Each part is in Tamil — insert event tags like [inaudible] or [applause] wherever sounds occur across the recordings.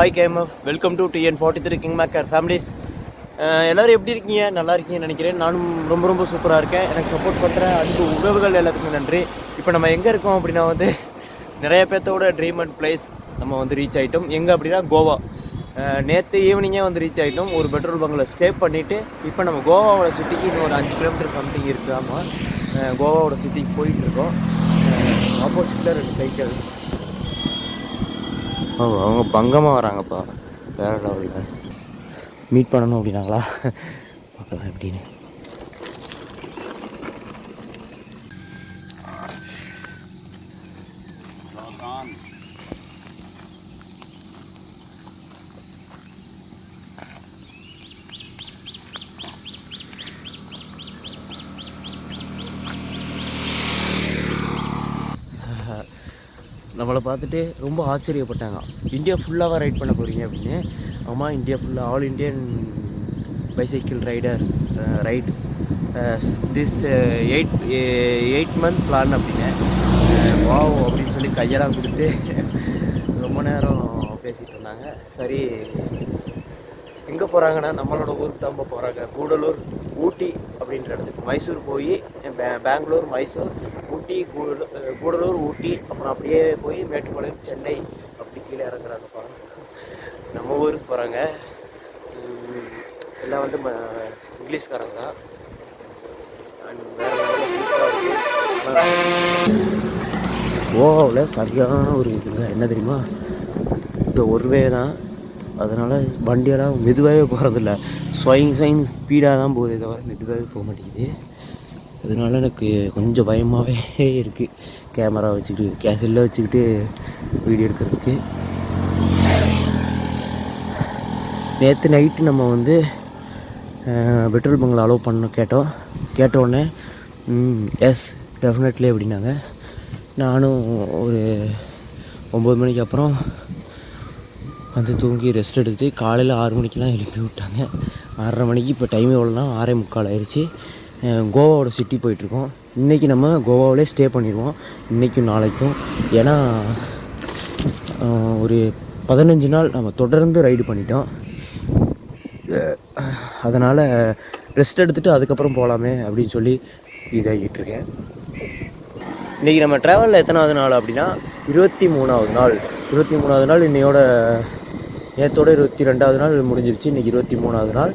Hi கேம்எஃப் welcome to TN forty three king maker families எல்லோரும் எப்படி இருக்கீங்க? நல்லா இருக்கீங்கன்னு நினைக்கிறேன். நானும் ரொம்ப ரொம்ப சூப்பராக இருக்கேன். எனக்கு சப்போர்ட் பண்ணுற அன்பு உறவுகள் எல்லாத்துக்குமே நன்றி. இப்போ நம்ம எங்கே இருக்கோம் அப்படின்னா வந்து நிறைய பேர்த்தோட ட்ரீம் அண்ட் பிளேஸ் நம்ம வந்து ரீச் ஆகிட்டோம் எங்கே அப்படின்னா கோவா. Uh, நேற்று ஈவினிங்கே வந்து ரீச் ஆகிட்டோம் ஒரு பெட்ரோல் பங்கில் ஸ்டே பண்ணிவிட்டு இப்போ நம்ம கோவாவோட சிட்டிக்கு இன்னும் ஒரு அஞ்சு கிலோமீட்டர் சம்திங் இருக்குது ஆமாம் கோவாவோட சிட்டிக்கு போயிட்டுருக்கோம் ஆப்போசிட்டில் uh, ரெண்டு சைக்கிள் ஓ அவங்க பங்கமாக வராங்கப்பா. வேற லெவலில் மீட் பண்ணணும் அப்படின்னாங்களா? பார்க்கலாம் எப்படின்னு. நம்மளை பார்த்துட்டு ரொம்ப ஆச்சரியப்பட்டாங்க. இந்தியா ஃபுல்லாக ரைட் பண்ண போகிறீங்க அப்படின்னு. ஆமாம் இந்தியா ஃபுல்லாக all Indian bicycle rider ride this eight eight month plan அப்படின்னு. வாவ் அப்படின்னு சொல்லி கையெல்லாம் கொடுத்து [laughs] ரொம்ப நேரம் பேசிகிட்டு இருந்தாங்க. சரி எங்கே போகிறாங்கன்னா நம்மளோட ஊருக்கு தான் போகிறாங்க கூடலூர் ஊட்டி அப்படின்ற இடத்துக்கு. மைசூர் போய் பெங்களூர் மைசூர் ஊட்டி கூடலூர் கூடலூர் ஊட்டி அப்புறம் அப்படியே போய் மேட்டுப்பாளையம் சென்னை அப்படி கீழே இறங்குறாங்க போகிறாங்க நம்ம ஊருக்கு போகிறாங்க எல்லாம் வந்து ம- இங்கிலீஷ்காரங்க தான். அண்ட் சரியான ஒரு இதுங்க. என்ன தெரியுமா? இந்த ஒரு வே தான் அதனால் வண்டியெல்லாம் மெதுவாகவே போகிறதில்ல ஸ்வைங் ஸ்வைங் ஸ்பீடாக தான் போகுதே தவிர மெதுவாகவே போக மாட்டேங்குது. அதனால எனக்கு கொஞ்சம் பயமாகவே இருக்குது கேமரா வச்சுக்கிட்டு கே செல்லை வச்சுக்கிட்டு வீடியோ எடுக்கிறதுக்கு. நேற்று நைட்டு நம்ம வந்து பெட்ரோல் பங்கில் அலோவ் பண்ண கேட்டோம். கேட்டோடனே எஸ் டெஃபினெட்லி அப்படின்னாங்க. நானும் ஒரு ஒம்பது மணிக்கு அப்புறம் வந்து தூங்கி ரெஸ்ட் எடுத்து காலையில் ஆறு மணிக்கெலாம் எழுப்பி விட்டாங்க. ஆறரை மணிக்கு இப்போ டைம் எவ்வளோனா ஆறே முக்கால் ஆயிடுச்சு கோவாவோட சிட்டி போயிட்டுருக்கோம். இன்றைக்கி நம்ம கோவாவிலே ஸ்டே பண்ணிடுவோம் இன்றைக்கும் நாளைக்கும். ஏன்னா ஒரு பதினஞ்சு நாள் நம்ம தொடர்ந்து ரைடு பண்ணிட்டோம். அதனால் ரெஸ்ட் எடுத்துகிட்டு அதுக்கப்புறம் போகலாமே அப்படின்னு சொல்லி இதாகிட்டு இருக்கேன். இன்றைக்கி நம்ம ட்ராவலில் எத்தனாவது நாள் அப்படின்னா இருபத்தி மூணாவது நாள் இருபத்தி மூணாவது நாள் இன்னையோட நேற்றோட இருபத்தி ரெண்டாவது நாள் முடிஞ்சிருச்சு. இன்றைக்கி இருபத்தி மூணாவது நாள்.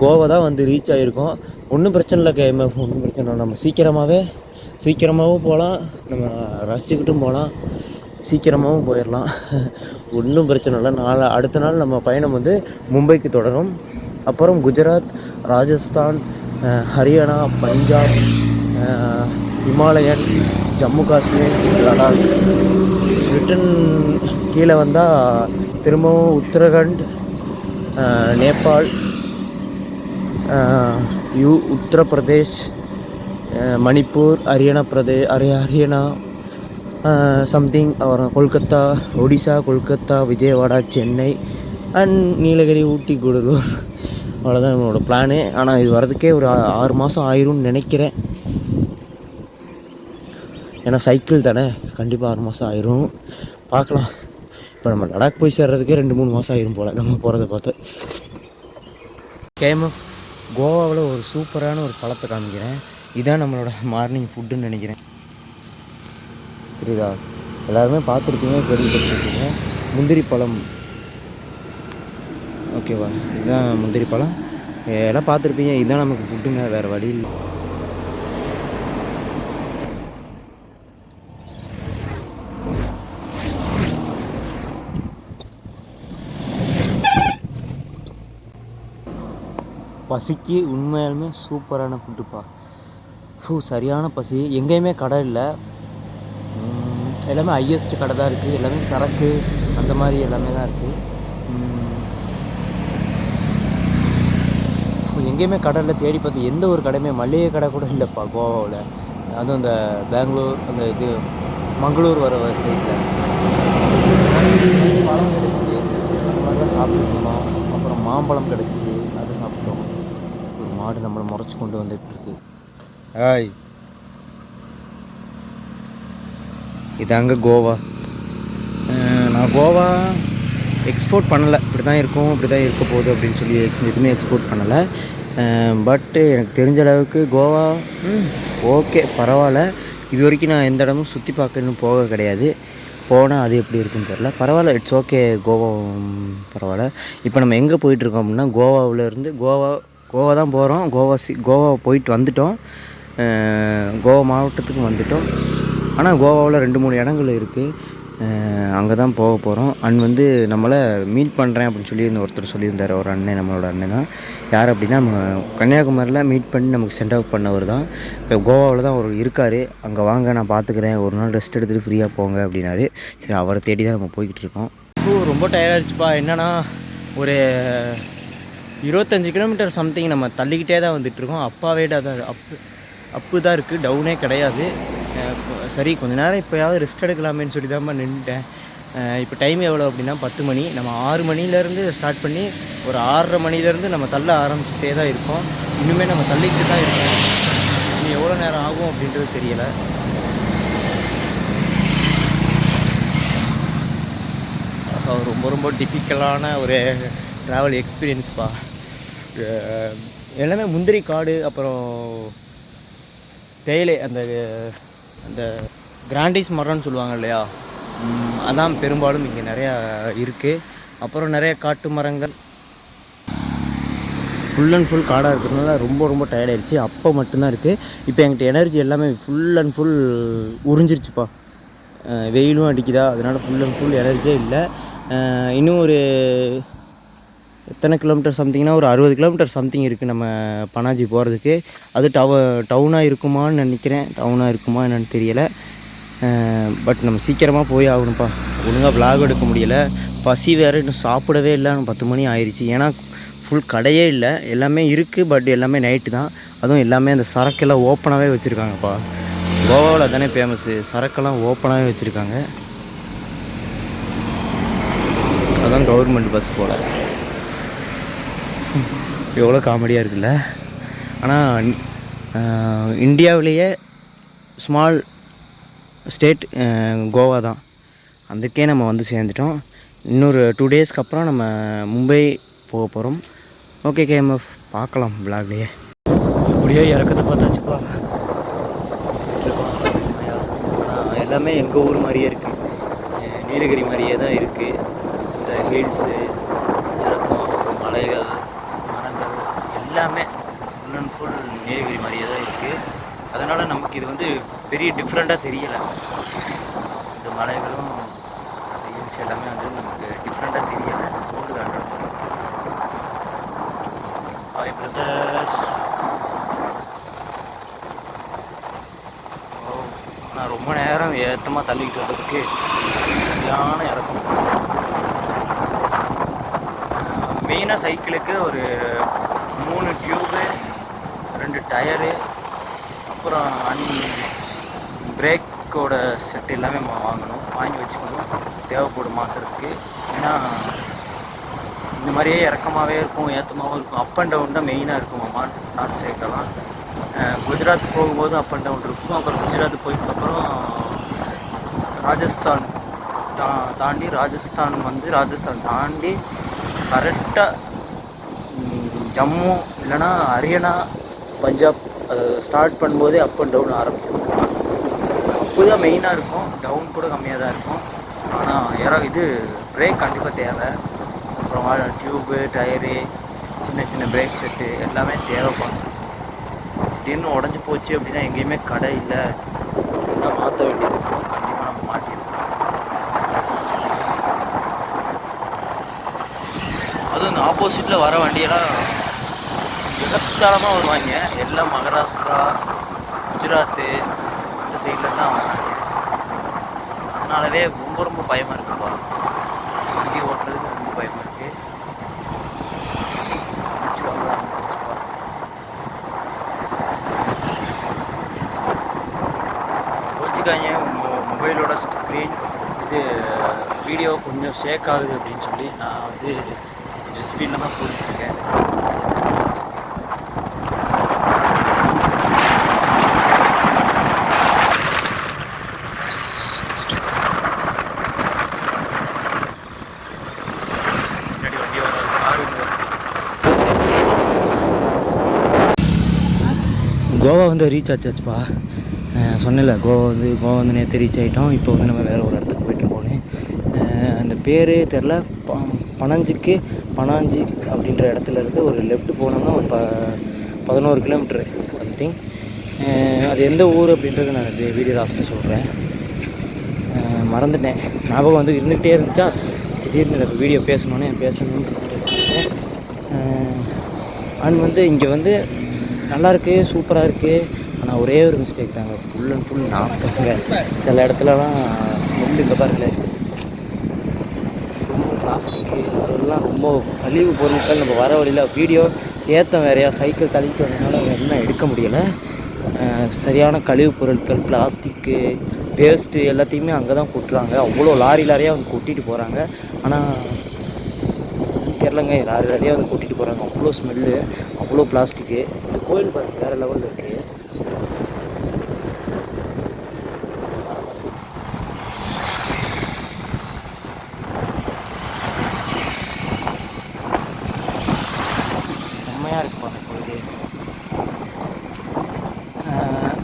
கோவா தான் வந்து ரீச் ஆகிருக்கோம் ஒன்றும் பிரச்சனை இல்லை கேஎம்எஃப் ஒன்றும் பிரச்சனை இல்லை. நம்ம சீக்கிரமாகவே சீக்கிரமாகவும் போகலாம் நம்ம ரசிச்சுக்கிட்டும் போகலாம் சீக்கிரமாகவும் போயிடலாம் ஒன்றும் பிரச்சனை இல்லை. நாளை அடுத்த நாள் நம்ம பயணம் வந்து மும்பைக்கு தொடரும். அப்புறம் குஜராத் ராஜஸ்தான் ஹரியானா பஞ்சாப் ஹிமாலயன் ஜம்மு காஷ்மீர் லடாக். ரிட்டன் கீழே வந்தால் திரும்பவும் உத்தரகண்ட் நேபாள் யூ உத்தரப்பிரதேஷ் மணிப்பூர் ஹரியானா பிரதே ஹரி ஹரியானா சம்திங் அப்புறம் கொல்கத்தா ஒடிசா கொல்கத்தா விஜயவாடா சென்னை அண்ட் நீலகிரி ஊட்டி கூடலூர். அவ்வளோதான் நம்மளோட பிளானு ஆனால் இது வரதுக்கே ஒரு ஆறு மாதம் ஆயிரும்னு நினைக்கிறேன். ஏன்னா சைக்கிள் தானே. கண்டிப்பாக ஆறு மாதம் ஆயிரும். பார்க்கலாம். இப்போ நம்ம லடாக் போய் சேர்றதுக்கே ரெண்டு மூணு மாதம் ஆயிரும் போல். நம்ம போகிறத பார்த்து. கேஎம்எஃப் கோவாவில் ஒரு சூப்பரான ஒரு பழத்தை காமிக்கிறேன். இதான் நம்மளோட மார்னிங் ஃபுட்டுன்னு நினைக்கிறேன். புரியுதா? எல்லாருமே பார்த்துருக்கீங்க கேள்விப்பட்டிருக்கீங்க முந்திரி பழம். ஓகேவா இதுதான் முந்திரி பழம். எல்லாம் பார்த்துருப்பீங்க. இதுதான் நமக்கு ஃபுட்டுங்க வேறு வழி இல்லை. பசிக்கு உண்மையாலுமே சூப்பரான ஃபுட்டுப்பா ஃபூ சரியான பசி. எங்கேயுமே கடை இல்லை. எல்லாமே ஹையஸ்ட் கடை தான் இருக்குது எல்லாமே சரக்கு அந்த மாதிரி எல்லாமே தான் இருக்குது எங்கேயுமே கடை இல்லை. தேடி பார்த்து எந்த ஒரு கடையுமே மளிகை கடை கூட இல்லைப்பா கோவாவில். அதுவும் அந்த பெங்களூர் அந்த இது மங்களூர் வர சைடில் பழம் கிடச்சி அந்த மாதிரிலாம் சாப்பிட்டுருந்தோம் அப்புறம் மாம்பழம் கிடச்சி. மாடு நம்மளை முறைச்சி கொண்டு வந்துட்டு இருக்கு. ஹாய் இதாங்க கோவா. நான் கோவா எக்ஸ்போர்ட் பண்ணலை. இப்படி தான் இருக்கும் இப்படி தான் இருக்க போகுது அப்படின்னு சொல்லி எதுவுமே எக்ஸ்போர்ட் பண்ணலை. பட்டு எனக்கு தெரிஞ்ச அளவுக்கு கோவா ஓகே பரவாயில்ல. இது வரைக்கும் நான் எந்த இடமும் சுற்றி பார்க்க இன்னும் போக கிடையாது. போனால் அது எப்படி இருக்குன்னு தெரில பரவாயில்ல இட்ஸ் ஓகே கோவா பரவாயில்ல. இப்போ நம்ம எங்கே போயிட்டுருக்கோம் அப்படின்னா கோவாவிலேருந்து கோவா கோவா தான் போகிறோம் கோவா சி கோவா போயிட்டு வந்துட்டோம். கோவா மாவட்டத்துக்கு வந்துட்டோம். ஆனால் கோவாவில் ரெண்டு மூணு இடங்கள் இருக்குது அங்கே தான் போக போகிறோம் அண்ட் வந்து நம்மளை மீட் பண்ணுறேன் அப்படின்னு சொல்லி இந்த ஒருத்தர் சொல்லியிருந்தார். ஒரு அண்ணன் நம்மளோட அண்ணன் தான். யார் அப்படின்னா நம்ம கன்னியாகுமரியில் மீட் பண்ணி நமக்கு சென்ட் ஆஃப் பண்ணவர் தான். இப்போ கோவாவில் தான் அவர் இருக்கார். அங்கே வாங்க நான் பார்த்துக்கிறேன் ஒரு நாள் ரெஸ்ட் எடுத்துகிட்டு ஃப்ரீயாக போங்க அப்படின்னாரு. சரி அவரை தேடி தான் நம்ம போய்கிட்டு இருக்கோம். ரொம்ப டயர்டாகிடுச்சுப்பா என்னன்னா ஒரு இருபத்தஞ்சி கிலோமீட்டர் சம்திங் நம்ம தள்ளிக்கிட்டே தான் வந்துட்டுருக்கோம். அப்பாவே தான் அப்பு அப்பு தான் இருக்குது டவுனே கிடையாது. சரி கொஞ்ச நேரம் இப்போயாவது ரெஸ்ட் எடுக்கலாமேன்னு சொல்லி தான் நின்றுட்டேன் இப்போ டைம் எவ்வளோ அப்படின்னா பத்து மணி. நம்ம ஆறு மணிலேருந்து ஸ்டார்ட் பண்ணி ஒரு ஆறரை மணிலேருந்து நம்ம தள்ள ஆரம்பிச்சுட்டே தான் இருக்கோம். இன்னுமே நம்ம தள்ளிக்கிட்டு தான் இருக்கோம். இன்னும் எவ்வளோ நேரம் ஆகும் அப்படின்றது தெரியலை. ரொம்ப ரொம்ப டிஃபிகல்ட்டான ஒரு ட்ராவல் எக்ஸ்பீரியன்ஸ்ப்பா எல்லாமே முந்திரி காடு அப்புறம் தேயிலை அந்த அந்த கிராண்டிஸ் மரம்னு சொல்லுவாங்க இல்லையா? அதான் பெரும்பாலும் இங்கே நிறையா இருக்குது அப்புறம் நிறைய காட்டு மரங்கள். ஃபுல் அண்ட் ஃபுல் காடாக இருக்கிறதுனால ரொம்ப ரொம்ப டயர்ட் ஆயிடுச்சு. அப்போ மட்டும்தான் இருக்குது இப்போ என்கிட்ட எனர்ஜி எல்லாமே ஃபுல் அண்ட் ஃபுல் உறிஞ்சிருச்சுப்பா. வெயிலும் அடிக்குதா? அதனால் ஃபுல் அண்ட் ஃபுல் எனர்ஜியே இல்லை. இன்னும் ஒரு எத்தனை கிலோமீட்டர் சம்திங்னா ஒரு அறுபது கிலோமீட்டர் சம்திங் இருக்குது நம்ம பனாஜி போகிறதுக்கு அது டவ டவுனாக இருக்குமான்னு நினைக்கிறேன். டவுனாக இருக்குமா என்னென்னு தெரியலை. பட் நம்ம சீக்கிரமாக போய் ஆகணும்ப்பா. ஒழுங்காக vlog எடுக்க முடியலை. பசி வேறு இன்னும் சாப்பிடவே இல்லை. பத்து மணி ஆயிடுச்சு ஏன்னா ஃபுல் கடையே இல்லை. எல்லாமே இருக்குது பட் எல்லாமே நைட்டு தான். அதுவும் எல்லாமே அந்த சரக்கெல்லாம் ஓப்பனாகவே வச்சுருக்காங்கப்பா. கோவாவில் தானே ஃபேமஸ்ஸு சரக்கெல்லாம் ஓப்பனாகவே வச்சுருக்காங்க. அதான் கவர்மெண்ட் பஸ் போல். எவ்வளோ காமெடியாக இருக்குல்ல. ஆனால் இந்தியாவிலேயே ஸ்மால் ஸ்டேட் கோவா தான். அதுக்கே நம்ம வந்து சேர்ந்துட்டோம். இன்னொரு டூ டேஸ்க்கு அப்புறம் நம்ம மும்பை போக போகிறோம் ஓகே கேஎம்எஃப் பார்க்கலாம் விளாக்லேயே அப்படியே இறக்கத்தை பார்த்தாச்சுப்பா எல்லாமே எங்கள் ஊர் மாதிரியே இருக்குது நீலகிரி மாதிரியே தான் இருக்குது இந்த ஹில்ஸு இறக்கம் அப்புறம் மலைகள் மரங்கள் எல்லாமே ஃபுல் அண்ட் ஃபுல் நீலகிரி மாதிரியே தான் இருக்குது அதனால் நமக்கு இது வந்து பெரிய டிஃப்ரெண்ட்டாக தெரியலை. இந்த மலைகளும் ஹில்ஸ் எல்லாமே வந்து நமக்கு டிஃப்ரெண்ட்டாக தெரியலை. ரோடு காட்டுறோம் ஹாய் பிரதர்ஸ் நான் ரொம்ப நேரம் ஏத்தமாக தள்ளிக்கிட்டு வந்ததுக்கு சரியான இறக்கம். மெயினாக சைக்கிளுக்கு ஒரு மூணு டியூபு ரெண்டு டயரு அப்புறம் அன்னி பிரேக்கோட செட் எல்லாமே வாங்கணும். வாங்கி வச்சுக்கணும். தேவைப்படும் மாற்றுறதுக்கு ஏன்னா இந்த மாதிரியே இறக்கமாகவே இருக்கும் ஏற்றமாகவும் இருக்கும். அப் அண்ட் டவுன் தான் மெயினாக இருக்குமாம்மா நார்த் சைட்லலாம் குஜராத் போகும்போது அப் அண்ட் டவுன் இருக்கும். அப்புறம் குஜராத் போயிட்டப்புறம் ராஜஸ்தான் தா தாண்டி ராஜஸ்தான் வந்து ராஜஸ்தான் தாண்டி கரெக்டாக ஜம்மு இல்லைன்னா ஹரியானா பஞ்சாப் ஸ்டார்ட் பண்ணும்போதே அப் அண்ட் டவுன் ஆரம்பிச்சிடும் அப்போ தான் மெயினாக இருக்கும். டவுன் கூட கம்மியாக தான் இருக்கும். ஆனால் யாரோ இது பிரேக் கண்டிப்பாக தேவை. அப்புறம் டியூபு டயரு சின்ன சின்ன பிரேக் செட்டு எல்லாமே தேவைப்படும். திடீர்னு உடஞ்சி போச்சு அப்படின்னா எங்கேயுமே கடை இல்லை. அப்படின்னா மாற்ற வேண்டியது கண்டிப்பாக நம்ம மாட்டிருக்கோம் அதுவும் இந்த ஆப்போசிட்டில் வர வண்டியெல்லாம் விகத்தாளமாக வருவாங்க. எல்லாம் மகாராஷ்டிரா குஜராத்து இந்த சைடில் தான் வராங்க அதனாலவே ரொம்ப ரொம்ப பயமாக இருக்குப்பா வண்டி ஓட்டுறதுக்கு ரொம்ப பயமாக இருக்குது கோச்சிக்காங்க மொ- மொபைலோட ஸ்க்ரீன் இது வீடியோ கொஞ்சம் ஷேக் ஆகுது அப்படின்னு சொல்லி நான் வந்து கொஞ்சம் ஸ்பீடில் தான் போட்டுருக்கேன் கோவா வந்து ரீச் ஆச்சாச்சுப்பா. சொன்னல கோவா வந்து கோவா வந்து நேற்று ரீச் ஆகிட்டோம் இப்போ வந்து நம்ம வேறு ஒரு இடத்துக்கு போயிட்டுருக்கோன்னு அந்த பேரே தெரில ப பனஞ்சிக்கு பனாஞ்சி அப்படின்ற இடத்துல இருந்து ஒரு லெஃப்ட் போனோம்னா ஒரு ப பதினோரு கிலோமீட்ரு சம்திங் அது எந்த ஊர் அப்படின்றது நான் வீடியோ லாஸ்ட்டில் சொல்கிறேன் மறந்துட்டேன். ஞாபகம் வந்து இருந்துகிட்டே இருந்துச்சா? திடீர்னு எனக்கு வீடியோ பேசணுன்னு பேசணுன்னு அண்ட் வந்து இங்கே வந்து நல்லா இருக்குது சூப்பராக இருக்குது ஆனால் ஒரே ஒரு மிஸ்டேக் தாங்க. ஃபுல் அண்ட் ஃபுல் நாக்கங்க சில இடத்துலலாம் நெல் இங்கே பாருங்க. பிளாஸ்டிக்கு அதெல்லாம் ரொம்ப கழிவு பொருட்கள். நம்ம வர வழியில் வீடியோ ஏற்றம் வேறையா சைக்கிள் தள்ளிட்டு வந்ததுனால என்ன எடுக்க முடியலை. சரியான கழிவு பொருட்கள் பிளாஸ்டிக்கு வேஸ்ட்டு எல்லாத்தையுமே அங்கே தான் கொட்டுறாங்க. அவ்வளோ லாரி லாரியாக அவங்க கொட்டிட்டு போகிறாங்க ஆனால் தெரிலங்க லாரி லாரியாக வந்து கூட்டிகிட்டு போகிறாங்க அவ்வளோ ஸ்மெல்லு அவ்வளோ பிளாஸ்டிக்கு இந்த கோயில் பாருங்க வேறு லெவலில் இருக்குது செம்மையாக இருக்கும் அந்த கோயில்.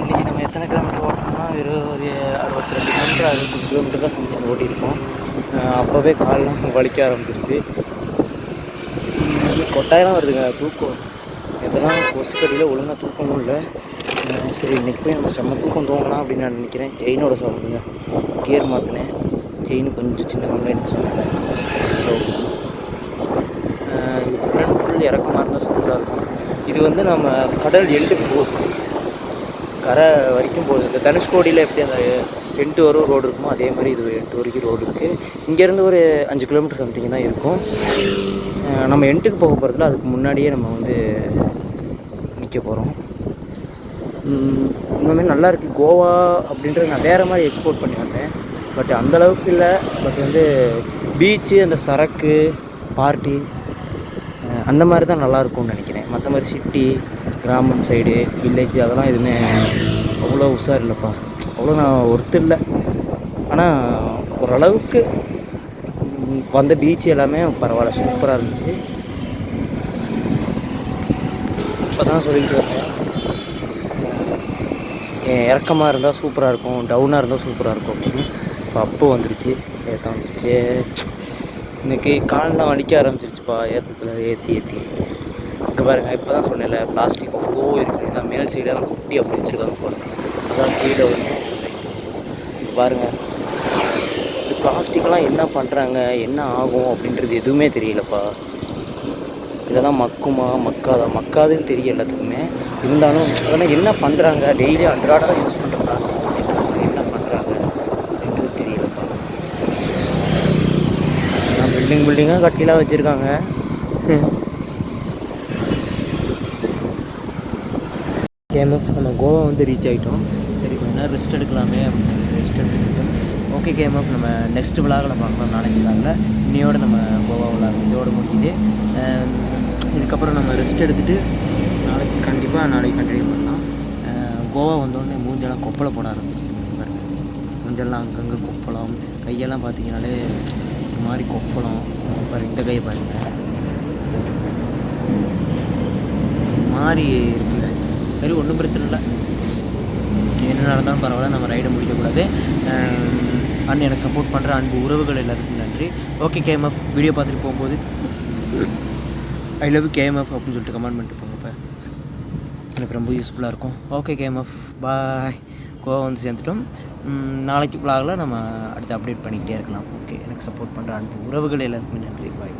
இன்றைக்கி நம்ம எத்தனை கிலோமீட்டர் ஓட்டணும்னா வெறும் ஒரு அறுபத்தி ரெண்டு கிலோமீட்டர் அறுபத்தஞ்சு கிலோமீட்டர் தான் சம்திங் ஓட்டியிருக்கோம். அஹ் அப்போவே கால்லாம் வலிக்க ஆரம்பிச்சிருச்சு. கொட்டாயெல்லாம் வருதுங்க தூக்கம். எதெல்லாம் கொசுக்கடியில் ஒழுங்காக தூக்கமும் இல்லை. சரி இன்றைக்கி போய் நம்ம செம்ம தூக்கம் தூங்கலாம் அப்படின்னு நான் நினைக்கிறேன். செயினோட சவுண்டுங்க கியர் மாற்றினேன் செயின் கொஞ்சம் சின்ன கம்ப்ளைண்ட் சொன்னேன் இது ஃபுல் அண்ட் ஃபுல் இறக்கமாக இருந்தால் சூப்பராக இருக்கும். இது வந்து நம்ம கடல் எண்டுக்கு போகுது கரை வரைக்கும் போகுது. இந்த தனுஷ்கோடியில் எப்படி அந்த எட்டு வரும் ரோடு இருக்குமோ அதே மாதிரி இது எட்டு வரைக்கும் ரோடு இருக்குது இங்கேருந்து ஒரு அஞ்சு கிலோமீட்டர் சம்திங் தான் இருக்கும். நம்ம எண்டுக்கு போக போகிறதுல அதுக்கு முன்னாடியே நம்ம வந்து நிற்க போகிறோம் இன்னுமே நல்லா இருக்குது கோவா அப்படின்றது நான் வேறு மாதிரி எக்ஸ்போர்ட் பண்ணி வந்தேன். பட் அந்தளவுக்கு இல்லை. பட் வந்து பீச்சு அந்த சரக்கு பார்ட்டி அந்த மாதிரி தான் நல்லாயிருக்கும்னு நினைக்கிறேன். மற்ற மாதிரி சிட்டி கிராமம் சைடு வில்லேஜ் அதெல்லாம் எதுவுமே அவ்வளோ உஷார் இல்லைப்பா. அவ்வளோ நான் ஒர்த்து இல்லை. ஆனால் ஓரளவுக்கு வந்த பீச் எல்லாமே பரவாயில்ல சூப்பராக இருந்துச்சு. இப்போ தான் சொல்லிட்டு இருக்கேன். என் இறக்கமாக இருந்தால் சூப்பராக இருக்கும் டவுனாக இருந்தால் சூப்பராக இருக்கும் அப்படின்னு. இப்போ அப்போ வந்துருச்சு ஏற்ற வந்துருச்சு. இன்னைக்கு கால்லாம் வலிக்க ஆரம்பிச்சிருச்சுப்பா ஏற்றத்தில் ஏற்றி ஏற்றி இங்கே பாருங்க இப்போ தான் சொன்னேன்ல பிளாஸ்டிக் அவ்வளோ இருக்குது இதான் மேல் சைடெல்லாம் குட்டி அப்படி வச்சுருக்காங்க போல. அதான் கீழே வந்து பாருங்கள் பிளாஸ்டிக்லாம் என்ன பண்ணுறாங்க என்ன ஆகும்? அப்படின்றது எதுவுமே தெரியலப்பா. இதெல்லாம் மக்குமா? மக்காதா? மக்காதுன்னு தெரியும் எல்லாத்துக்குமே. இருந்தாலும் அதெல்லாம் என்ன பண்ணுறாங்க டெய்லி அன்றாடம் யூஸ் பண்ணுற பிளாஸ்டிக் என்ன பண்ணுறாங்க அப்படின்றது தெரியலப்பா. பில்டிங் பில்டிங்காக கட்டிலாம் வச்சுருக்காங்க. கேம்எஃப் நம்ம கோவா வந்து ரீச் ஆகிட்டோம் சரி கொஞ்ச நேரம் ரெஸ்ட் எடுக்கலாமே அப்படின்னு ரெஸ்ட் எடுத்துக்கிட்டு ஓகே கேம்எஃப் நம்ம நெக்ஸ்ட் விழாவில் பார்க்கலாம். நாளைக்கு விழாவில் இன்னையோடு நம்ம கோவா விழா இதோட முடியுது. இதுக்கப்புறம் நம்ம ரெஸ்ட் எடுத்துகிட்டு நாளைக்கு கண்டிப்பாக நாளைக்கு கண்டினியூ பண்ணலாம். Uh, கோவா வந்தோடனே மூஞ்செல்லாம் கொப்பளை போட ஆரம்பிச்சிருச்சு பாருங்கள் மூஞ்செல்லாம் அங்கங்கே கொப்பளம். கையெல்லாம் பார்த்தீங்கனாலே ஒரு மாதிரி கொப்பளம். பாருங்க இந்த கையை பாருங்கள் மாறி இருக்குல்ல. சரி ஒன்றும் பிரச்சனை இல்லை. என்ன நடந்தாலும் பரவாயில்ல நம்ம ரைடை முடிக்கக்கூடாது. அண்ட் எனக்கு சப்போர்ட் பண்ணுற அன்பு உறவுகள் எல்லாருக்கும் நன்றி. ஓகே கேஎம்எஃப் வீடியோ பார்த்துட்டு போகும்போது ஐ லவ் கேஎம்எஃப் அப்படின்னு சொல்லிட்டு கமெண்ட் பண்ணிட்டு போங்க இப்போ எனக்கு ரொம்ப யூஸ்ஃபுல்லாக இருக்கும். ஓகே கேஎம்எஃப் பாய் கோவா வந்து சேர்ந்துட்டோம். நாளைக்கு பிளாகில் நம்ம அடுத்து அப்டேட் பண்ணிக்கிட்டே இருக்கலாம். ஓகே எனக்கு சப்போர்ட் பண்ணுற அன்பு உறவுகள் எல்லாருக்குமே நன்றி. பாய்